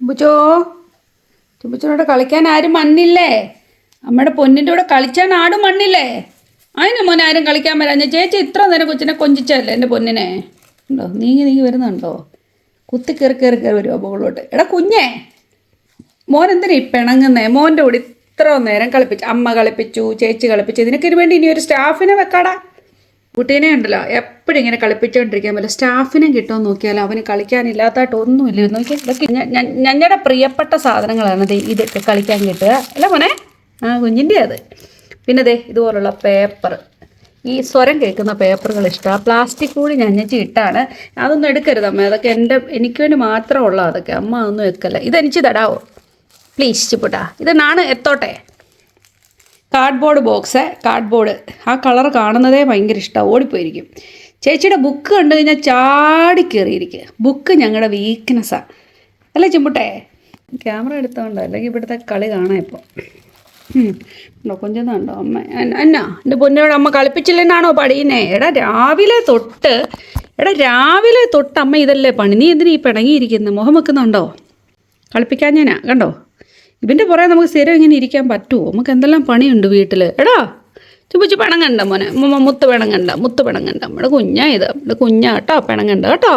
ചുമ്പുച്ചോ ചുമ്പുച്ചോടെ കളിക്കാൻ ആരും മണ്ണില്ലേ അമ്മയുടെ പൊന്നിന്റെ കൂടെ കളിച്ചാൻ ആടും മണ്ണില്ലേ അതിന് മോനെ ആരും കളിക്കാൻ വരാഞ്ഞ ചേച്ചി ഇത്ര നേരം കൊച്ചിനെ കൊഞ്ചിച്ചല്ലേ എന്റെ പൊന്നിനെ? ഉണ്ടോ? നീങ്ങി നീങ്ങി വരുന്നുണ്ടോ? കുത്തി കയറി കയറി കയറി വരുമോ മുകളിലോട്ട്. എടാ കുഞ്ഞേ മോൻ എന്തിനാ ഈ പിണങ്ങുന്നേ? മോന്റെ കൂടെ ഇത്ര നേരം കളിപ്പിച്ചു അമ്മ കളിപ്പിച്ചു ചേച്ചി കളിപ്പിച്ചു. ഇതിനൊക്കെ വേണ്ടി ഇനി ഒരു സ്റ്റാഫിനെ വെക്കാടാ. കുട്ടീനെ ഉണ്ടല്ലോ എപ്പോഴും ഇങ്ങനെ കളിപ്പിച്ചുകൊണ്ടിരിക്കാൻ പറ്റില്ല. സ്റ്റാഫിനെ കിട്ടുമെന്ന് നോക്കിയാൽ അവന് കളിക്കാനില്ലാത്തതായിട്ട് ഒന്നുമില്ല ഞങ്ങളുടെ പ്രിയപ്പെട്ട സാധനങ്ങളാണ് ഇതൊക്കെ കളിക്കാൻ കിട്ടുക. അല്ല മോനെ? ആ കുഞ്ഞിന്റെ അത്. പിന്നെ ദേ ഇതുപോലുള്ള പേപ്പർ. ഈ സ്വരം കേൾക്കുന്ന പേപ്പറുകൾ ഇഷ്ടമാണ്. പ്ലാസ്റ്റിക് കൂടി ഞഞ്ഞച്ച് ഇട്ടാണ്. അതൊന്നും എടുക്കരുത് അമ്മ. അതൊക്കെ എന്റെ എനിക്ക് വേണ്ടി മാത്രമുള്ള അതൊക്കെ. അമ്മ ഒന്നും വെക്കല്ല ഇതെനിച്ച് തടാവോ പ്ലീസ് ചിപ്പുട്ടാ. ഇത് നാണ് എത്തോട്ടെ? കാർഡ്ബോർഡ് ബോക്സ് കാർഡ്ബോർഡ് ആ കളർ കാണുന്നതേ ഭയങ്കര ഇഷ്ടമാണ് ഓടിപ്പോയിരിക്കും. ചേച്ചിയുടെ ബുക്ക് കണ്ടു കഴിഞ്ഞാൽ ചാടി കയറിയിരിക്കുക ബുക്ക് ഞങ്ങളുടെ വീക്ക്നെസ്സാണ് അല്ലേ ചിമ്പുട്ടെ? ക്യാമറ എടുത്തോണ്ടോ? അല്ലെങ്കിൽ ഇവിടുത്തെ കളി കാണാം ഇപ്പോൾ ഉണ്ടോ കൊഞ്ചുന്നുണ്ടോ? അമ്മ എന്നാ എന്റെ പൊന്നോട് അമ്മ കളിപ്പിച്ചില്ലെന്നാണോ പണിയുന്നത് എടാ രാവിലെ തൊട്ട് എടാ രാവിലെ തൊട്ട് അമ്മ ഇതല്ലേ പണി? നീ എന്തിനാ ഈ പിണങ്ങിയിരിക്കുന്നത് മുഖം വെക്കുന്നുണ്ടോ? കളിപ്പിക്കാൻ ഞാനാ കണ്ടോ? ഇവന്റെ പുറകെ നമുക്ക് സ്ഥിരം ഇങ്ങനെ ഇരിക്കാൻ പറ്റുമോ നമുക്ക് എന്തെല്ലാം പണിയുണ്ട് വീട്ടിൽ എടാ ചുപ്പിച്ച് കണ്ട മോനെ. മുത്ത് പെണം കണ്ട മുത്ത് പിണങ്ങണ്ട. നമ്മുടെ കുഞ്ഞാ ഇത്. നമ്മുടെ കുഞ്ഞാട്ടോ കേട്ടോ കണ്ട കേട്ടോ.